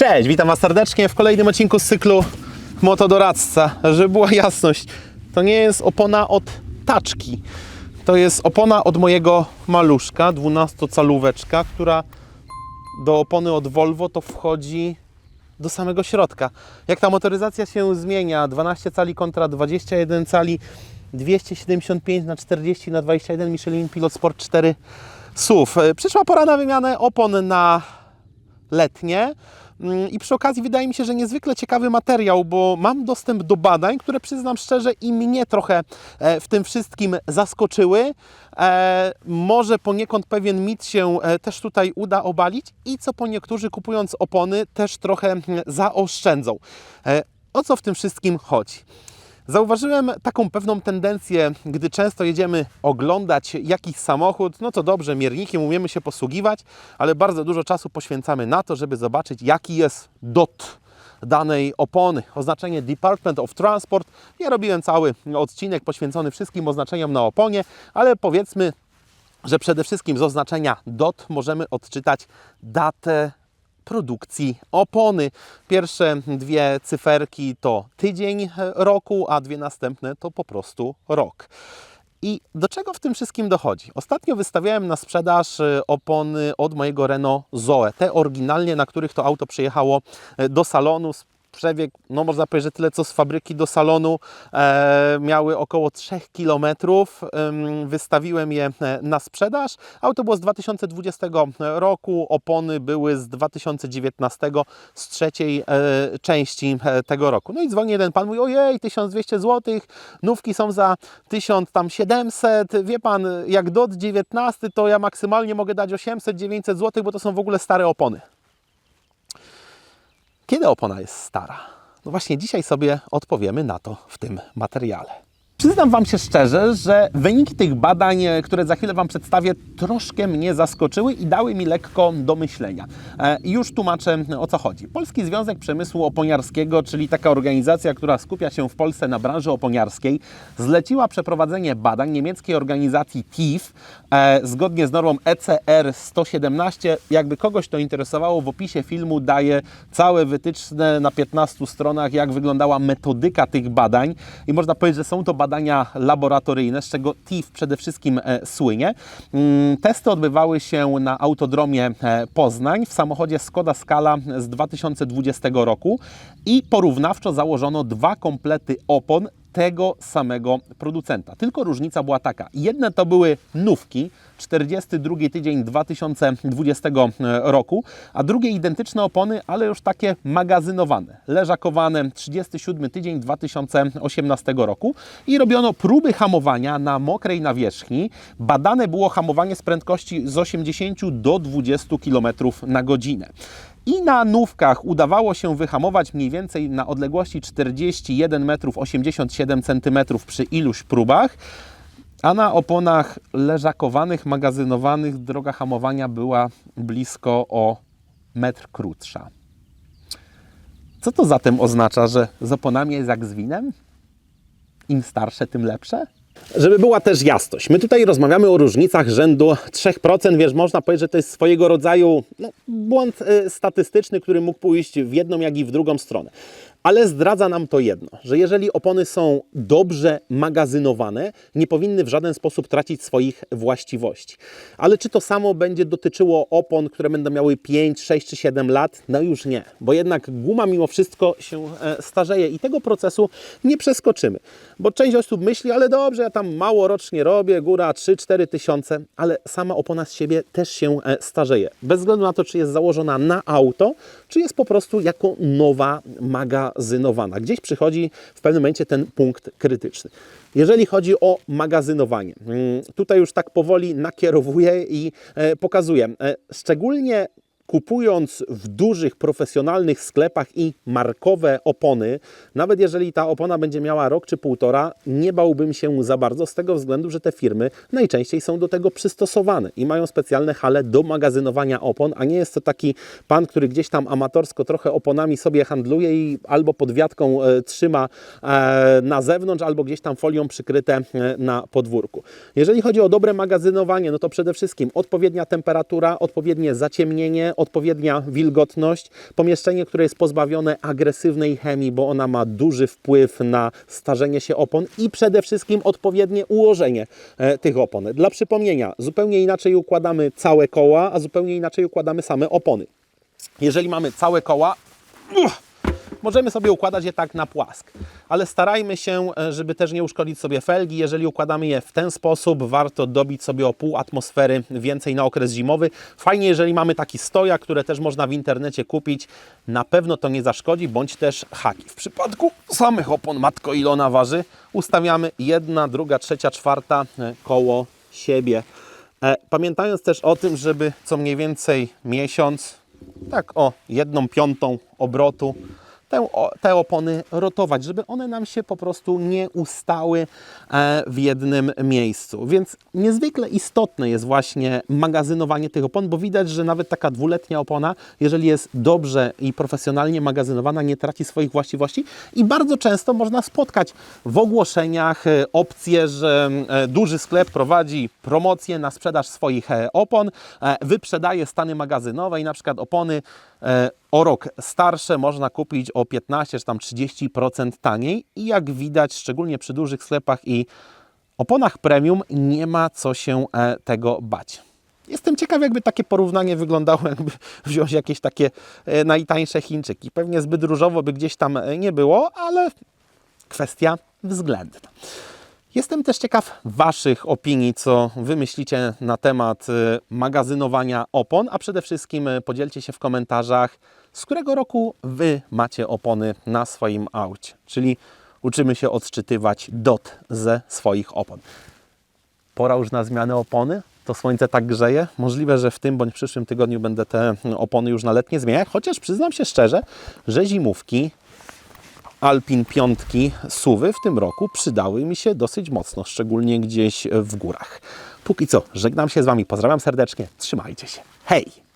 Cześć, witam Was serdecznie w kolejnym odcinku z cyklu Motodoradca. Żeby była jasność, to nie jest opona od taczki. To jest opona od mojego maluszka, 12-calóweczka, która do opony od Volvo to wchodzi do samego środka. Jak ta motoryzacja się zmienia, 12 cali kontra 21 cali, 275 na 40 na 21 Michelin Pilot Sport 4 SUV. Przyszła pora na wymianę opon na letnie. Mm, I przy okazji wydaje mi się, że niezwykle ciekawy materiał, bo mam dostęp do badań, które przyznam szczerze i mnie trochę e, w tym wszystkim zaskoczyły. E, Może poniekąd pewien mit się e, też tutaj uda obalić i co po niektórzy kupując opony też trochę mm, zaoszczędzą. O co w tym wszystkim chodzi? Zauważyłem taką pewną tendencję, gdy często jedziemy oglądać jakiś samochód, no to dobrze, miernikiem umiemy się posługiwać, ale bardzo dużo czasu poświęcamy na to, żeby zobaczyć, jaki jest DOT danej opony. Oznaczenie Department of Transport. Ja robiłem cały odcinek poświęcony wszystkim oznaczeniom na oponie, ale powiedzmy, że przede wszystkim z oznaczenia DOT możemy odczytać datę produkcji opony. Pierwsze dwie cyferki to tydzień roku, a dwie następne to po prostu rok. I do czego w tym wszystkim dochodzi? Ostatnio wystawiałem na sprzedaż e, opony od mojego Renault Zoe. Te oryginalnie, na których to auto przyjechało e, do salonu. Przebieg, no można powiedzieć, że tyle co z fabryki do salonu, e, miały około 3 km. Wystawiłem je e, na sprzedaż. Auto było z 2020 roku, opony były z 2019, z trzeciej e, części e, tego roku. No i dzwoni jeden pan, mówi, ojej, 1200 zł, nówki są za 1700, wie pan, jak DOT 19, to ja maksymalnie mogę dać 800-900 zł, bo to są w ogóle stare opony. Kiedy opona jest stara? No właśnie dzisiaj sobie odpowiemy na to w tym materiale. Przyznam Wam się szczerze, że wyniki tych badań, e, które za chwilę Wam przedstawię, troszkę mnie zaskoczyły i dały mi lekko do myślenia. E, Już tłumaczę o co chodzi. Polski Związek Przemysłu Oponiarskiego, czyli taka organizacja, która skupia się w Polsce na branży oponiarskiej, zleciła przeprowadzenie badań niemieckiej organizacji TIF e, zgodnie z normą ECR 117. Jakby kogoś to interesowało, w opisie filmu daję całe wytyczne na 15 stronach, jak wyglądała metodyka tych badań i można powiedzieć, że są to badania laboratoryjne, z czego TIF przede wszystkim e, słynie. Mm, Testy odbywały się na autodromie e, Poznań w samochodzie Skoda Scala z 2020 roku i porównawczo założono dwa komplety opon tego samego producenta. Tylko różnica była taka. Jedne to były nówki, 42 tydzień 2020 roku, a drugie identyczne opony, ale już takie magazynowane, leżakowane 37 tydzień 2018 roku i robiono próby hamowania na mokrej nawierzchni. Badane było hamowanie z prędkości z 80 do 20 km na godzinę. I na nówkach udawało się wyhamować mniej więcej na odległości 41 metrów 87 cm przy iluś próbach, a na oponach leżakowanych, magazynowanych droga hamowania była blisko o metr krótsza. Co to zatem oznacza, że z oponami jest jak z winem? Im starsze, tym lepsze? Żeby była też jasność, my tutaj rozmawiamy o różnicach rzędu 3%, wiesz, można powiedzieć, że to jest swojego rodzaju no, błąd y, statystyczny, który mógł pójść w jedną, jak i w drugą stronę. Ale zdradza nam to jedno, że jeżeli opony są dobrze magazynowane, nie powinny w żaden sposób tracić swoich właściwości. Ale czy to samo będzie dotyczyło opon, które będą miały 5, 6 czy 7 lat? No już nie, bo jednak guma mimo wszystko się e, starzeje i tego procesu nie przeskoczymy. Bo część osób myśli, ale dobrze, ja tam mało rocznie robię, góra 3-4 tysiące, ale sama opona z siebie też się e, starzeje. Bez względu na to, czy jest założona na auto, czy jest po prostu jako nowa magazynowana. Gdzieś przychodzi w pewnym momencie ten punkt krytyczny. Jeżeli chodzi o magazynowanie, mm, tutaj już tak powoli nakierowuję i e, pokazuję. E, Szczególnie kupując w dużych, profesjonalnych sklepach i markowe opony, nawet jeżeli ta opona będzie miała rok czy półtora, nie bałbym się za bardzo z tego względu, że te firmy najczęściej są do tego przystosowane i mają specjalne hale do magazynowania opon, a nie jest to taki pan, który gdzieś tam amatorsko trochę oponami sobie handluje i albo pod wiatką e, trzyma e, na zewnątrz, albo gdzieś tam folią przykryte e, na podwórku. Jeżeli chodzi o dobre magazynowanie, no to przede wszystkim odpowiednia temperatura, odpowiednie zaciemnienie, odpowiednia wilgotność, pomieszczenie, które jest pozbawione agresywnej chemii, bo ona ma duży wpływ na starzenie się opon i przede wszystkim odpowiednie ułożenie e, tych opon. Dla przypomnienia, zupełnie inaczej układamy całe koła, a zupełnie inaczej układamy same opony. Jeżeli mamy całe koła, uff, możemy sobie układać je tak na płask, ale starajmy się, e, żeby też nie uszkodzić sobie felgi. Jeżeli układamy je w ten sposób, warto dobić sobie o pół atmosfery więcej na okres zimowy. Fajnie, jeżeli mamy taki stojak, które też można w internecie kupić. Na pewno to nie zaszkodzi, bądź też haki. W przypadku samych opon, matko ile ona waży, ustawiamy jedna, druga, trzecia, czwarta e, koło siebie. E, Pamiętając też o tym, żeby co mniej więcej miesiąc, tak o jedną piątą obrotu, te, te opony rotować, żeby one nam się po prostu nie ustały e, w jednym miejscu. Więc niezwykle istotne jest właśnie magazynowanie tych opon, bo widać, że nawet taka dwuletnia opona, jeżeli jest dobrze i profesjonalnie magazynowana, nie traci swoich właściwości i bardzo często można spotkać w ogłoszeniach e, opcję, że e, duży sklep prowadzi promocję na sprzedaż swoich opon, wyprzedaje stany magazynowe i na przykład opony o rok starsze można kupić o 15 czy tam 30% taniej i jak widać, szczególnie przy dużych sklepach i oponach premium nie ma co się e, tego bać. Jestem ciekaw, jakby takie porównanie wyglądało, jakby wziąć jakieś takie e, najtańsze Chińczyki. Pewnie zbyt różowo by gdzieś tam e, nie było, ale kwestia względna. Jestem też ciekaw Waszych opinii, co Wy myślicie na temat y, magazynowania opon, a przede wszystkim y, podzielcie się w komentarzach, z którego roku Wy macie opony na swoim aucie, czyli uczymy się odczytywać dot ze swoich opon. Pora już na zmianę opony? To słońce tak grzeje? Możliwe, że w tym bądź przyszłym tygodniu będę te opony już na letnie zmieniać, chociaż przyznam się szczerze, że zimówki Alpin piątki suwy w tym roku przydały mi się dosyć mocno, szczególnie gdzieś w górach. Póki co, żegnam się z Wami, pozdrawiam serdecznie, trzymajcie się. Hej!